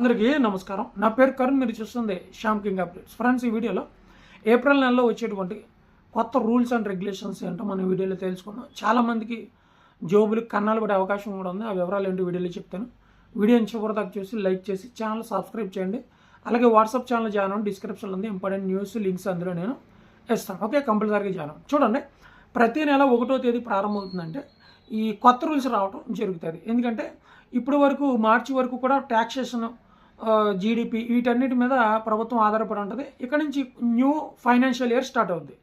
అందరికీ నమస్కారం. నా పేరు కరుణ్ మీరు చూస్తుంది శ్యామ్ కింగ్ అప్డేట్స్. ఫ్రెండ్స్ ఈ వీడియోలో ఏప్రిల్ నెలలో వచ్చేటువంటి కొత్త రూల్స్ అండ్ రెగ్యులేషన్స్ ఏంటో మనం వీడియోలో తెలుసుకుందాం. చాలామందికి జోబులకు కన్నాలు పడే అవకాశం కూడా ఉంది. ఆ వివరాలు ఏంటి వీడియోలో చెప్తాను. వీడియోని చివరి దాకా చూసి లైక్ చేసి ఛానల్ సబ్స్క్రైబ్ చేయండి. అలాగే వాట్సాప్ ఛానల్ జాయిన్ అవ్వండి. డిస్క్రిప్షన్లో ఉంది ఇంపార్టెంట్ న్యూస్ లింక్స్ అందులో నేను ఇస్తాను. ఓకే కంపల్సరీగా జాయిన్ చూడండి ప్రతి నెల ఒకటో తేదీ ప్రారంభమవుతుందంటే ఈ కొత్త రూల్స్ రావడం జరుగుతుంది. ఎందుకంటే ఇప్పటి వరకు మార్చి వరకు కూడా ట్యాక్సేషన్ జీడిపి వీటన్నిటి మీద ప్రభుత్వం ఆధారపడి ఉంటుంది. ఇక్కడ నుంచి న్యూ ఫైనాన్షియల్ ఇయర్ స్టార్ట్ అవుద్ది.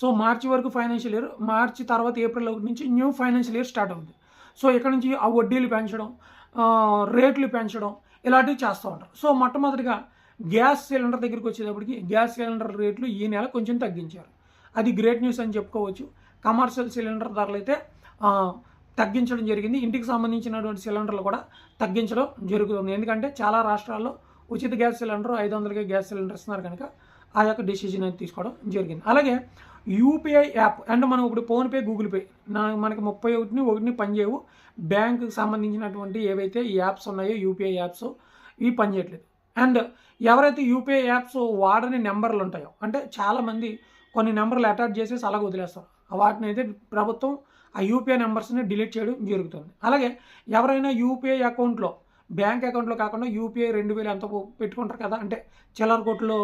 సో మార్చి వరకు ఫైనాన్షియల్ ఇయర్ మార్చి తర్వాత ఏప్రిల్ ఒకటి నుంచి న్యూ ఫైనాన్షియల్ ఇయర్ స్టార్ట్ అవుద్ది. సో ఇక్కడ నుంచి ఆ వడ్డీలు పెంచడం రేట్లు పెంచడం ఇలాంటివి చేస్తూ ఉంటారు. సో మొట్టమొదటిగా గ్యాస్ సిలిండర్ దగ్గరికి వచ్చేటప్పటికి గ్యాస్ సిలిండర్ రేట్లు ఈ నెల కొంచెం తగ్గించారు. అది గ్రేట్ న్యూస్ అని చెప్పుకోవచ్చు. కమర్షియల్ సిలిండర్ ధరలు అయితే తగ్గించడం జరిగింది. ఇంటికి సంబంధించినటువంటి సిలిండర్లు కూడా తగ్గించడం జరుగుతుంది. ఎందుకంటే చాలా రాష్ట్రాల్లో ఉచిత గ్యాస్ సిలిండర్ ఐదు వందలకి గ్యాస్ సిలిండర్ ఇస్తున్నారు కనుక ఆ యొక్క డిసిజన్ అనేది తీసుకోవడం జరిగింది. అలాగే యూపీఐ యాప్ అండ్ మనం ఇప్పుడు ఫోన్పే గూగుల్ పే నా మనకి ముప్పై ఒకటిని ఒకటిని పనిచేయవు బ్యాంకుకి సంబంధించినటువంటి ఏవైతే ఈ యాప్స్ ఉన్నాయో యూపీఐ యాప్స్ ఇవి పనిచేయట్లేదు అండ్ ఎవరైతే యూపీఐ యాప్స్ వాడని నెంబర్లు ఉంటాయో అంటే చాలామంది కొన్ని నెంబర్లు అటాచ్ చేసేసి అలాగ వదిలేస్తారు. వాటిని అయితే ప్రభుత్వం ఆ యూపీఐ నెంబర్స్ని డిలీట్ చేయడం జరుగుతుంది. అలాగే ఎవరైనా యూపీఐ అకౌంట్లో బ్యాంక్ అకౌంట్లో కాకుండా యూపీఐ రెండు వేలు ఎంత పెట్టుకుంటారు కదా అంటే చిల్లర కొట్టులో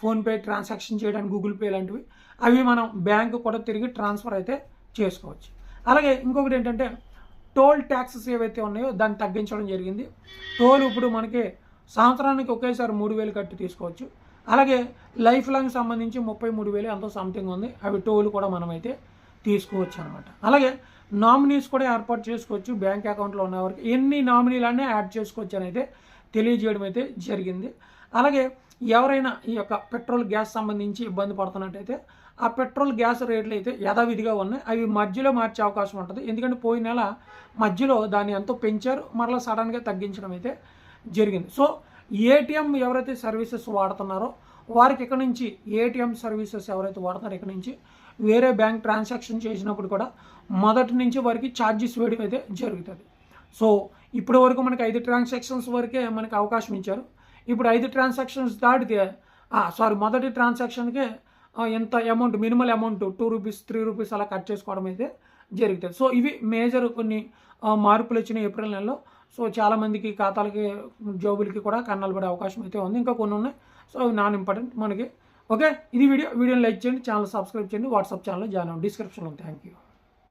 ఫోన్పే ట్రాన్సాక్షన్ చేయడానికి గూగుల్ పే లాంటివి అవి మనం బ్యాంకు కూడా తిరిగి ట్రాన్స్ఫర్ అయితే చేసుకోవచ్చు. అలాగే ఇంకొకటి ఏంటంటే టోల్ ట్యాక్సెస్ ఏవైతే ఉన్నాయో దాన్ని తగ్గించడం జరిగింది. టోల్ ఇప్పుడు మనకి సంవత్సరానికి ఒకేసారి మూడు వేలు కట్టి తీసుకోవచ్చు. అలాగే లైఫ్ లాంగ్ సంబంధించి ముప్పై మూడు వేలు ఎంతో సంథింగ్ ఉంది. అవి టోల్ కూడా మనమైతే తీసుకోవచ్చు అనమాట అలాగే నామినీస్ కూడా ఏర్పాటు చేసుకోవచ్చు బ్యాంక్ అకౌంట్లో ఉన్న వారికి. ఎన్ని నామినీలన్నీ యాడ్ చేసుకోవచ్చు అని అయితే తెలియజేయడం అయితే జరిగింది. అలాగే ఎవరైనా ఈ యొక్క పెట్రోల్ గ్యాస్ సంబంధించి ఇబ్బంది పడుతున్నట్టయితే ఆ పెట్రోల్ గ్యాస్ రేట్లు అయితే యథావిధిగా ఉన్నాయి. అవి మధ్యలో మార్చే అవకాశం ఉంటుంది. ఎందుకంటే పోయిన నెల మధ్యలో దాన్ని ఎంతో పెంచారు. మరలా సడన్గా తగ్గించడం అయితే జరిగింది. సో ఏటీఎం ఎవరైతే సర్వీసెస్ వాడుతున్నారో వారికి ఇక్కడ నుంచి ఏటీఎం సర్వీసెస్ ఎవరైతే వాడుతున్నారో ఇక్కడ నుంచి వేరే బ్యాంక్ ట్రాన్సాక్షన్ చేసినప్పుడు కూడా మొదటి నుంచి వారికి ఛార్జెస్ వేయడం అయితే జరుగుతుంది. సో ఇప్పటి వరకు మనకి ఐదు ట్రాన్సాక్షన్స్ వరకే మనకి అవకాశం ఇచ్చారు. ఇప్పుడు ఐదు ట్రాన్సాక్షన్స్ దాటితే సారీ మొదటి ట్రాన్సాక్షన్కే ఎంత amount minimal amount two rupees three rupees అలా కట్ చేసుకోవడం అయితే జరుగుతుంది. సో ఇవి మేజర్ కొన్ని మార్పులు వచ్చినాయి ఏప్రిల్ నెలలో. సో చాలామందికి ఖాతాలకి జాబులకి కూడా కన్నాలు పడే అవకాశం అయితే ఉంది. ఇంకా కొన్ని ఉన్నాయి. సో అవి నాన్ ఇంపార్టెంట్ మనకి. ఓకే? ఇది వీడియో. వీడియోని లైక్ చేయండి. ఛానల్ సబ్స్క్రైబ్ చేయండి. వాట్సాప్ ఛానల్ జాయిన్ అవ్వండి. డిస్క్రిప్షన్లో థ్యాంక్ యూ